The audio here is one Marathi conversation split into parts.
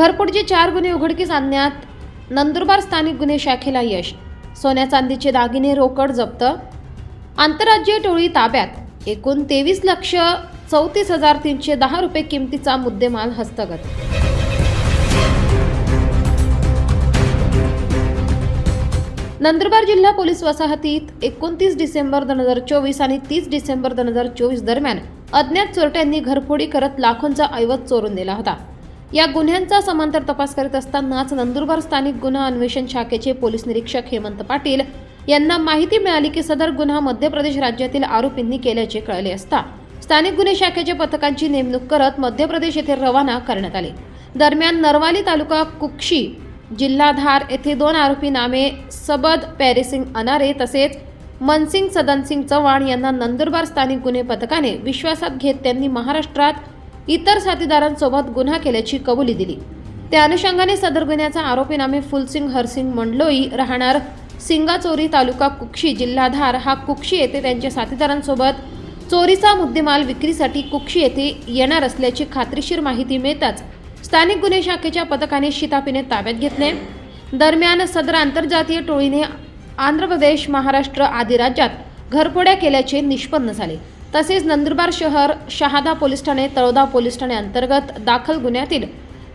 घरफोडीचे चार गुन्हे उघडकीस आणण्यात नंदुरबार स्थानिक गुन्हे शाखेला यश. सोन्या चांदीचे दागिने रोकड जप्त. आंतरराज्यीय टोळी ताब्यात. एकूण तेवीस लक्ष चौतीस हजार तीनशे दहा रुपये किमतीचा मुद्देमाल हस्तगत. नंदुरबार जिल्हा पोलीस वसाहतीत एकोणतीस डिसेंबर दोन हजार चोवीस आणि तीस डिसेंबर दोन हजार चोवीस दरम्यान अज्ञात चोरट्यांनी घरफोडी करत लाखोंचा ऐवज चोरून दिला होता. या गुन्ह्यांचा समांतर तपास करीत असतानाच नंदुरबार स्थानिक गुन्हा अन्वेषण शाखेचे पोलीस निरीक्षक हेमंत पाटील यांना माहिती मिळाली की सदर गुन्हा मध्य प्रदेश राज्यातील आरोपींनी केल्याचे कळले असता स्थानिक गुन्हे शाखेच्या पथकांची नेमणूक करत मध्य प्रदेश येथे रवाना करण्यात आले. दरम्यान नरवाली तालुका कुक्षी जिल्हाधार येथे दोन आरोपी नामे सबद पॅरिसिंग अनारे तसेच मनसिंग सदनसिंग चव्हाण यांना नंदुरबार स्थानिक गुन्हे पथकाने विश्वासात घेत त्यांनी महाराष्ट्रात इतर साथीदारांसोबत गुन्हा केल्याची कबुली दिली. त्या अनुषंगाने सदर गुन्ह्याचा आरोपीनामे फुलसिंग हरसिंग मंडलोई राहणार. सिंगाचोरी तालुका कुक्षी जिल्हाधार हा कुक्षी येथे त्यांच्या साथीदारांसोबत चोरीचा मुद्देमाल विक्रीसाठी कुक्षी येथे येणार असल्याची खात्रीशीर माहिती मिळताच स्थानिक गुन्हे शाखेच्या पथकाने शितापीने ताब्यात घेतले. दरम्यान सदर आंतरजातीय टोळीने आंध्र प्रदेश महाराष्ट्र आदी राज्यात घरफोड्या केल्याचे निष्पन्न झाले. तसेच नंदुरबार शहर शहादा पोलीस ठाणे तळोदा पोलीस ठाणे अंतर्गत दाखल गुन्ह्यातील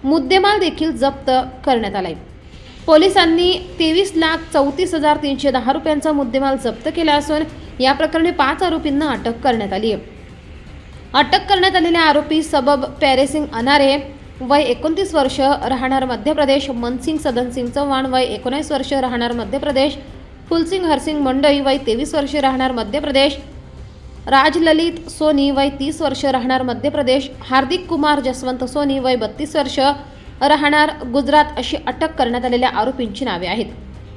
मुद्देमाल देखील जप्त करण्यात आला आहे पोलिसांनी तेवीस लाख चौतीस हजार तीनशे दहा रुपयांचा मुद्देमाल जप्त केला असून या प्रकरणी पाच आरोपींना अटक करण्यात आली आहे. अटक करण्यात आलेले आरोपी सबब पॅरेसिंग अनारे वय एकोणतीस वर्ष राहणार मध्य प्रदेश मनसिंग सदनसिंग चव्हाण वय एकोणीस वर्ष राहणार मध्य प्रदेश फुलसिंग हरसिंग मंडई वय तेवीस वर्ष राहणार मध्य प्रदेश राजललित सोनी वय तीस वर्ष राहणार मध्य प्रदेश. हार्दिक कुमार जसवंत सोनी वय बत्तीस वर्ष राहणार गुजरात अशी अटक करण्यात आलेल्या आरोपींची नावे आहेत.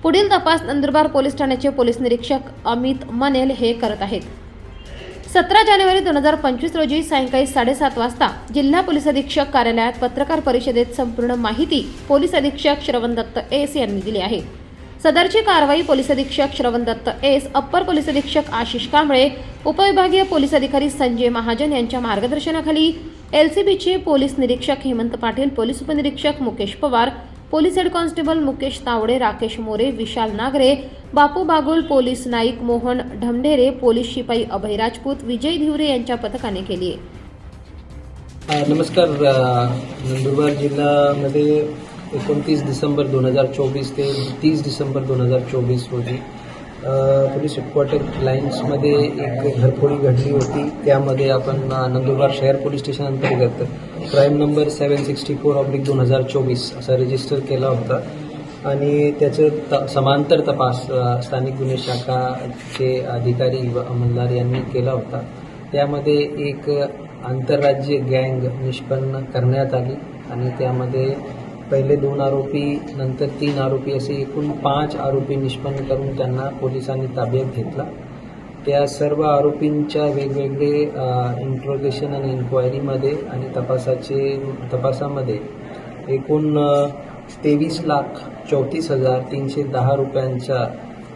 पुढील तपास नंदुरबार पोलीस ठाण्याचे पोलीस निरीक्षक अमित मनेल हे करत आहेत. सतरा जानेवारी दोन हजार पंचवीस रोजी सायंकाळी साडेसात वाजता जिल्हा पोलीस अधीक्षक कार्यालयात पत्रकार परिषदेत संपूर्ण माहिती पोलीस अधीक्षक श्रवण दत्त एस यांनी दिली आहे. सदरची कारवाई पोलीस अधीक्षक श्रवण दत्त एस अप्पर पोलीस अधीक्षक आशिष कांबळे उपविभागीय पोलीस अधिकारी संजय महाजन यांच्या मार्गदर्शनाखाली एलसीबीचे पोलीस निरीक्षक हेमंत पाटील पोलीस उपनिरीक्षक Mukesh Pawar police head constable Mukesh Tawde Rakesh More Vishal Nagre Bapu Bagul police Naik Mohan Dhamdhere police शिपाई अभय राजपूत विजय धिवरे यांच्या पथकाने केली नमस्कार नंदुरबार जिल्ह्यामध्ये एकोणतीस डिसेंबर दोन हजार चोवीस ते तीस डिसेंबर दोन हजार चोवीस रोजी पोलीस हेडक्वार्टर लाईन्समध्ये एक घरफोडी घडली होती. त्यामध्ये आपण नंदुरबार शहर पोलीस स्टेशन अंतर्गत crime number seven sixty four oblique दोन हजार चोवीस असा रजिस्टर केला होता. आणि त्याचं त समांतर तपास स्थानिक गुन्हे शाखाचे अधिकारी व यांनी केला होता. त्यामध्ये एक आंतरराज्य गँग निष्पन्न करण्यात आली आणि त्यामध्ये पहिले दोन आरोपी नंतर तीन आरोपी असे एकूण पाच आरोपी निष्पन्न करून त्यांना पोलिसांनी ताब्यात घेतला. त्या सर्व आरोपींच्या वेगवेगळे इंट्रोगेशन आणि इन्क्वायरीमध्ये आणि तपासाचे तपासामध्ये एकूण तेवीस लाख चौतीस हजार तीनशे दहा रुपयांच्या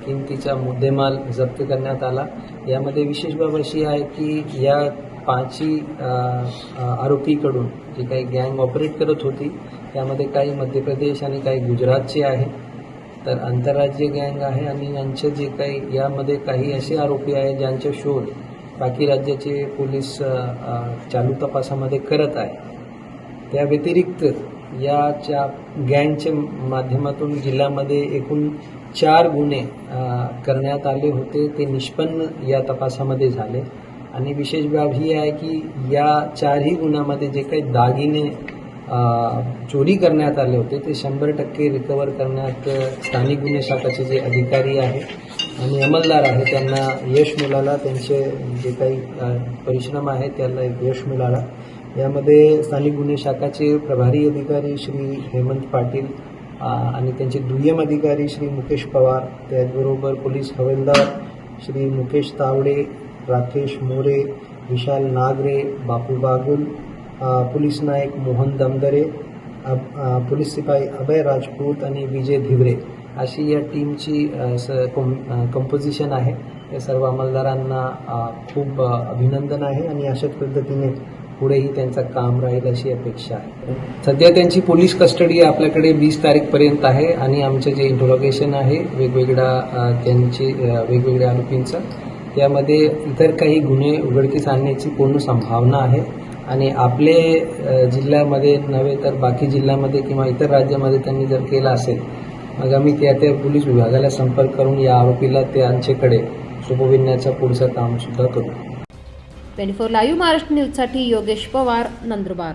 किमतीचा मुद्देमाल जप्त करण्यात आला. यामध्ये विशेष बाब अशी आहे की या पाचही आरोपीकडून जी काही गँग ऑपरेट करत होती त्यामध्ये काही मध्य प्रदेश आणि काही गुजरातचे आहे. तर आंतरराज्य गँग आहे आणि यांचे जे काही यामध्ये काही असे आरोपी आहेत ज्यांचे शोध बाकी राज्याचे पोलीस चालू तपासामध्ये करत आहे त्या व्यतिरिक्त याच्या गँगच्या माध्यमातून जिल्ह्यामध्ये एकूण चार गुन्हे करण्यात आले होते. ते निष्पन्न या तपासामध्ये झाले. आणि विशेष बाब ही आहे की या चारही गुन्ह्यामध्ये जे काही दागिने चोरी करण्यात आले होते. ते शंभर टक्के रिकवर करण्यात स्थानिक गुन्हे शाखाचे जे अधिकारी आहेत आणि अंमलदार आहे त्यांना यश मिळाला. त्यांचे जे काही परिश्रम आहे त्याला एक यश मिळाला. यामध्ये स्थानिक गुन्हे शाखाचे प्रभारी अधिकारी श्री हेमंत पाटील आणि त्यांचे दुय्यम अधिकारी श्री मुकेश पवार त्याचबरोबर पोलीस हवालदार श्री मुकेश तावडे राकेश मोरे विशाल नागरे बापू बागुल अ, पोलीस नायक मोहन दमदरे पोलीस शिपाई अभय राजपूत आणि विजय धिवरे अशी या टीमची स कं कंपोजिशन आहे. या सर्व अंमलदारांना खूप अभिनंदन आहे आणि अशाच पद्धतीने पुढेही त्यांचं काम राहील अशी अपेक्षा आहे. सध्या त्यांची पोलीस कस्टडी आपल्याकडे वीस तारीखपर्यंत आहे आणि आमचं जे इंट्रोगेशन आहे वेगवेगळ्या त्यांची वेगवेगळ्या आरोपींचं त्यामध्ये इतर काही गुन्हे उघडकीस आणण्याची पूर्ण संभावना आहे. आणि आपले जिल्ह्यामध्ये नव्हे तर बाकी जिल्ह्यामध्ये किंवा इतर राज्यामध्ये त्यांनी जर केलं असेल मग आम्ही त्या त्या पोलीस विभागाला संपर्क करून या आरोपीला त्यांच्याकडे सोपविण्याचं पुढचं काम सुद्धा करू. ट्वेंटी फोर लाईव्ह महाराष्ट्र न्यूजसाठी योगेश पवार नंदुरबार.